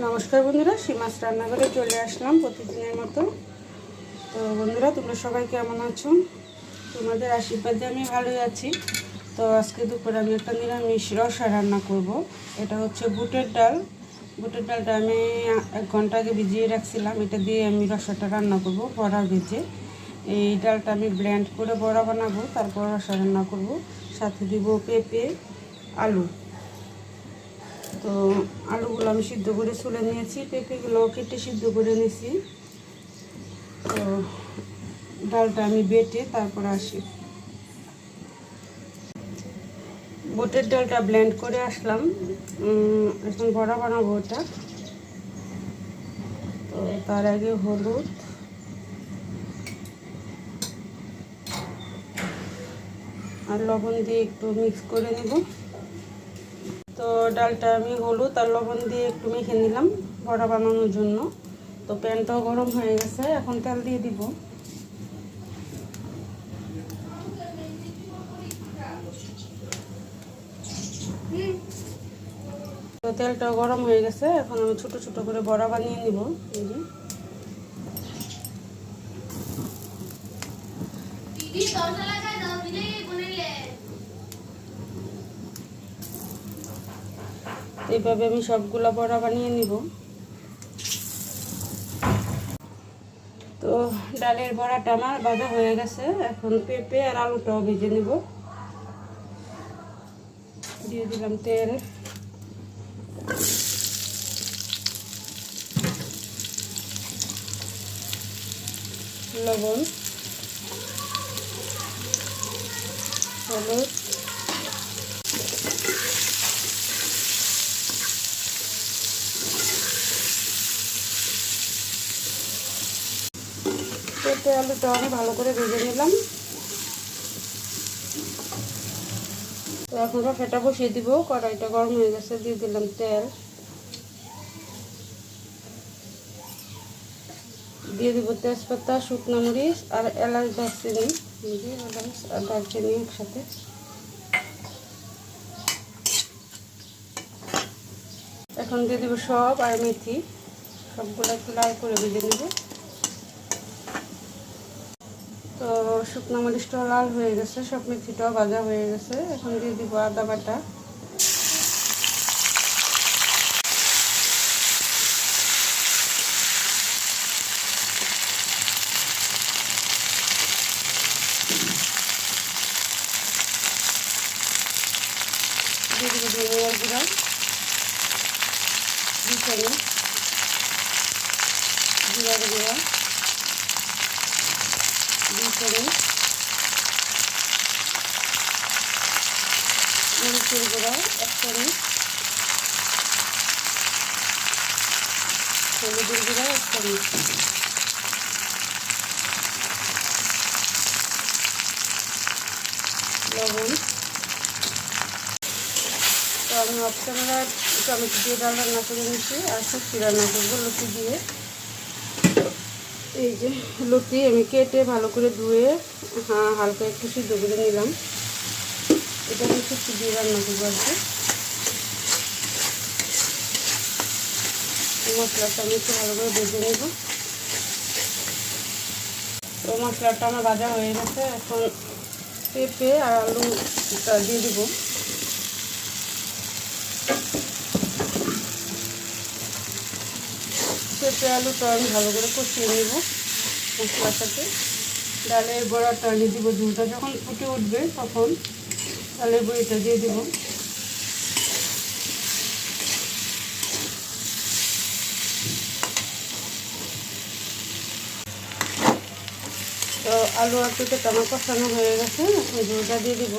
নমস্কার বন্ধুরা, সীমাস রান্নাঘরে চলে আসলাম প্রতিদিনের মতো। তো বন্ধুরা, তোমরা সবাই কেমন আছো? তোমাদের আশীর্বাদে আমি ভালোই আছি। তো আজকে দুপুরে আমি একটা নিরামিষ রসা রান্না করব। এটা হচ্ছে বুটের ডাল। বুটের ডালটা আমি এক ঘণ্টা আগে ভিজিয়ে রাখছিলাম। এটা দিয়ে আমি রসাটা রান্না করব, বড়া ভেজে। এই ডালটা আমি ব্ল্যান্ড করে বড়া বানাবো, তারপর রসা রান্না করব। সাথে দিব পেঁপে, আলু। তো আলুগুলো আমি সিদ্ধ করে চলে নিয়েছি পেঁপেগুলো কেটে সিদ্ধ করে নিয়েছি। তো ডালটা আমি বেটে তারপর আসি। বোটের ডালটা ব্লেন্ড করে আসলাম। এখন বড়া বানাবো ওটা। তো তার আগে হলুদ। আর লবণ দিয়ে একটু মিক্স করে নেব। তো ডালটা আমি হলুদ আর লবণ দিয়ে একটু মেখে নিলাম বড়া বানানোর জন্য। তো প্যানটাও গরম হয়ে গেছে, এখন তেল দিয়ে দিব। তো তেলটাও গরম হয়ে গেছে, এখন আমি ছোট ছোট করে বড়া বানিয়ে নিব। এই যে। দিদি এইভাবে আমি সবগুলো বড়া বানিয়ে নিব। তো ডালের বড়াটা আমার ভাজা হয়ে গেছে, এখন পেঁপে আর আলুটাও ভেজে নেব। দিয়ে দিলাম তেল। লবণ, হলুদ পেঁপে আলুটা আমি ভালো করে ভেজে নিলাম। তো এখন রসাটা বসিয়ে দিব, কড়াইটা গরম হয়ে গেছে, দিয়ে দিলাম তেল। দিয়ে দিব তেজপাতা, শুকনো মরিচ আর এলাচ দারচিনি। আর দারচিনি একসাথে। এখন দিয়ে দিব সব আর মেথি। সবগুলো একটু লাল করে ভেজে নেব। তো শুকনো মরিচটাও লাল হয়ে গেছে, সব মেথিটাও ভাজা হয়ে গেছে। এখন দিয়ে দিব আদা বাটা। দিয়ে দিব গুঁড়া। দুই চামচ মরিচের গুঁড়া এক চামচ হলুদের গুঁড়া এক চামচ লবণ তো আমি অপশনাল টমেটো দিয়ে ডাল রান্না করে নিচ্ছি আর শুক্তি রান্না করব লুচি দিয়ে এই যে লুচি আমি কেটে ভালো করে ধুয়ে হ্যাঁ হালকা একটু সিদ্ধ করে নিলাম। এটা শুক্তি দিয়ে রান্না করব আর কি মশলাটা আমি একটু ভালো করে ভেজে নেব। তো মশলাটা আমার ভাজা হয়ে গেছে, এখন পেঁপে আর আলুটা দিয়ে দিব। পেঁপে আলুটা আমি ভালো করে কষিয়ে নেব মশলার সাথে ডালের বড়াটা আমি দিব ঝুলটা। যখন ফুটে উঠবে তখন ডালের বড়িটা দিয়ে দিব। তো আলু আর পেঁপেটা আমার কষানো হয়ে গেছে ঝুলটা দিয়ে দিব।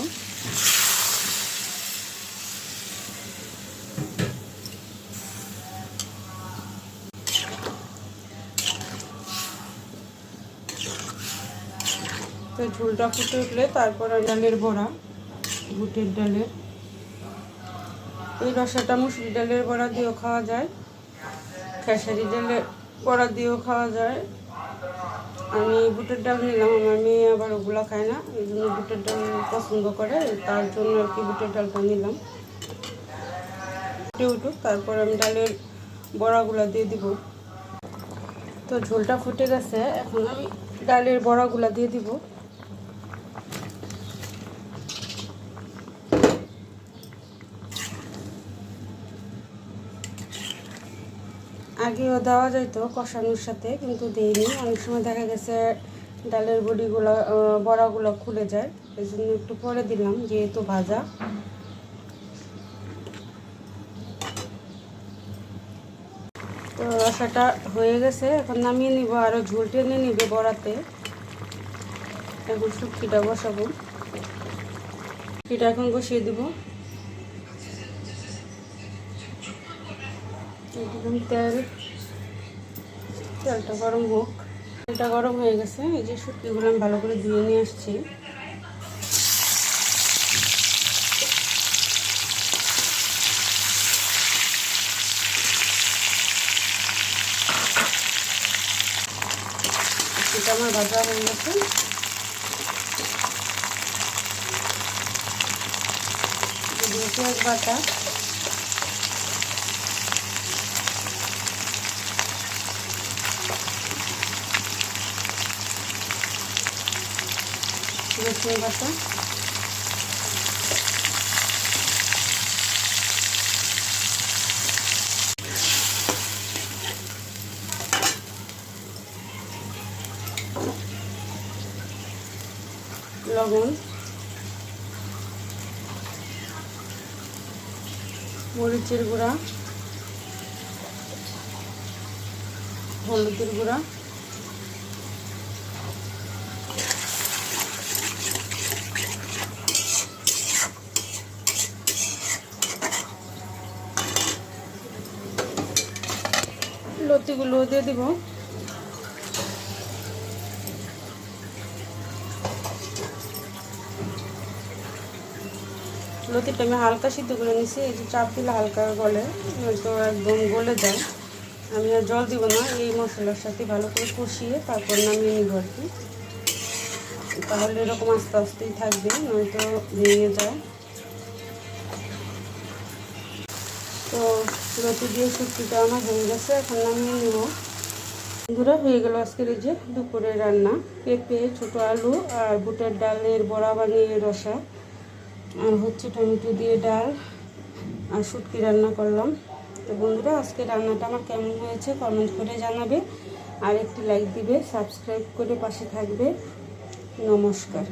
তো ঝোলটা ফুটে উঠলে, তারপর ডালের বড়া, বুটের ডালের। এই রসাটা মুসুরি ডালের বড়া দিয়েও খাওয়া যায়, খেসারি ডালের বড়া দিয়েও খাওয়া যায়। আমি বুটের ডাল নিলাম, আমার মেয়ে আবার ওগুলো খায় না, এই জন্য বুটের ডাল পছন্দ করে, তার জন্য আর কি বুটের ডালটা নিলাম। ফুটে উঠুক, তারপর আমি ডালের বড়াগুলো দিয়ে দিব। তো ঝোলটা ফুটে গেছে, এখন আমি ডালের বড়াগুলো দিয়ে দিব। আগেও দেওয়া যাইতো কষানোর সাথে, কিন্তু দেইনি। অনেক সময় দেখা গেছে ডালের বড়িগুলো বড়াগুলো খুলে যায়। এই জন্য একটু পরে দিলাম, যেহেতু ভাজা। তো রসাটা হয়ে গেছে। এখন নামিয়ে নিব আরও ঝোল টেনে নিবে বড়াতে। এখন শুটকিটা বসাবো। শুটকিটা এখন বসিয়ে দিব। দিলাম তেল তেলটা গরম হোক। তেলটা গরম হয়ে গেছে। এই যে শুটকিগুলো আমি ভালো করে ধুয়ে নিয়ে আসছি। এটা আমার ভাজা হয়ে গেছে। বাটা। রসুন বাটা লবণ। মরিচের গুঁড়া। হলুদের গুঁড়া। লতিগুলো দিয়ে দিব। লতিটা আমি হালকা সিদ্ধ করে নিছি, এই যে চাপ দিলে হালকা গলে, নয়তো একদম গলে যায়। আমি আর জল দিব না, এই মশলার সাথে ভালো করে কষিয়ে তারপর নামিয়ে নিব আর কি। তাহলে এরকম আস্তে আস্তেই থাকবে, নয়তো ভেঙে যায়। তো লতি দিয়ে শুক্তিটা আমার হয়ে গেছে, এখন নামিয়ে নেব। বন্ধুরা, হয়ে গেল আজকের এই যে দুপুরের রান্না। পেঁপে, ছোটো আলু আর বুটের ডালের বড়া বানিয়ে রসা, আর হচ্ছে টমেটো দিয়ে ডাল আর শুটকি রান্না করলাম। তো বন্ধুরা, আজকে রান্নাটা আমার কেমন হয়েছে কমেন্ট করে জানাবে। আর একটি লাইক দিবে সাবস্ক্রাইব করে পাশে থাকবে। নমস্কার।